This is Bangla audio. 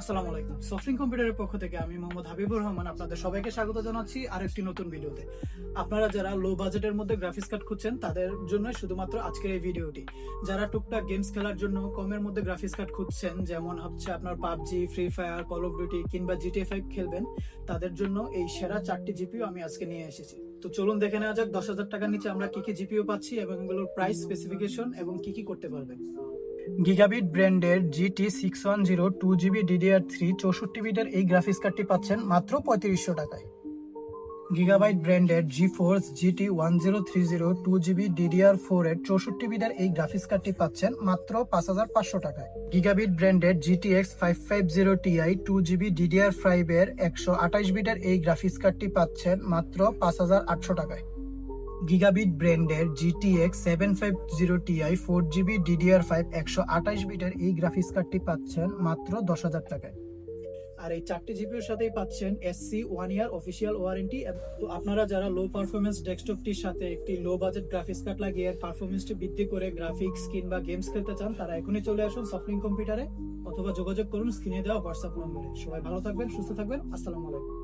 আসসালামু আলাইকুম। সফরিং কম্পিউটারের পক্ষ থেকে আমি মোহাম্মদ হাবিবুর রহমান আপনাদের সবাইকে স্বাগত জানাচ্ছি আরেকটি নতুন ভিডিওতে। আপনারা যারা লো বাজেটের মধ্যে গ্রাফিক্স কার্ড খুঁজছেন, তাদের জন্য শুধুমাত্র আজকের এই ভিডিওটি। যারা টুকটাক গেমস খেলার জন্য কমের মধ্যে গ্রাফিক্স কার্ড খুঁজছেন, যেমন হচ্ছে আপনার PUBG free fire call of duty কিংবা জিটিএ ফাইভ খেলবেন, তাদের জন্য এই সেরা চারটি জিপিও আমি আজকে নিয়ে এসেছি। তো চলুন দেখে নেওয়া যাক দশ হাজার টাকার নিচে আমরা কি কি জিপিও পাচ্ছি এবং এগুলোর প্রাইস স্পেসিফিকেশন এবং কি কি করতে পারবেন। গিগাবিট ব্র্যান্ডের GT six one zero two GB DDR three চৌষট্টি বিটের এই গ্রাফিক্স কার্ডটি পাচ্ছেন মাত্র পঁয়ত্রিশশো টাকায়। গিগাবাইট ব্র্যান্ডের G force GT one zero three zero two GB DDR four এর চৌষট্টি বিটের এই গ্রাফিক্স কার্ডটি পাচ্ছেন মাত্র পাঁচ হাজার পাঁচশো টাকায়। গিগাবিট ব্র্যান্ডের GT X five five zero Ti two GB DDR five এর একশো আঠাশ বিটের এই গ্রাফিক্স কার্ডটি পাচ্ছেন মাত্র পাঁচ হাজার আটশো টাকায়। গিগাবিট ব্র্যান্ডের GTX seven five zero Ti four GB DDR five একশো আঠাশ বিটের এই গ্রাফিক্স কার্ডটি পাচ্ছেন মাত্র দশ হাজার টাকায়। আর এই চারটি জিপিওর সাথেই পাচ্ছেন SC one year official warranty তো আপনারা যারা লো পারফরমেন্স ডেস্কটপটির সাথে একটি লো বাজেট গ্রাফিক্স কার্ড লাগিয়ে পারফরমেন্সটি বৃদ্ধি করে গ্রাফিক্স কিংবা গেমস খেলতে চান, তারা এখনই চলে আসুন সফটলিং কম্পিউটারে অথবা যোগাযোগ করুন স্ক্রিনে দেওয়া হোয়াটসঅ্যাপ নম্বরে। সবাই ভালো থাকবেন, সুস্থ থাকবেন, আসসালামু আলাইকুম।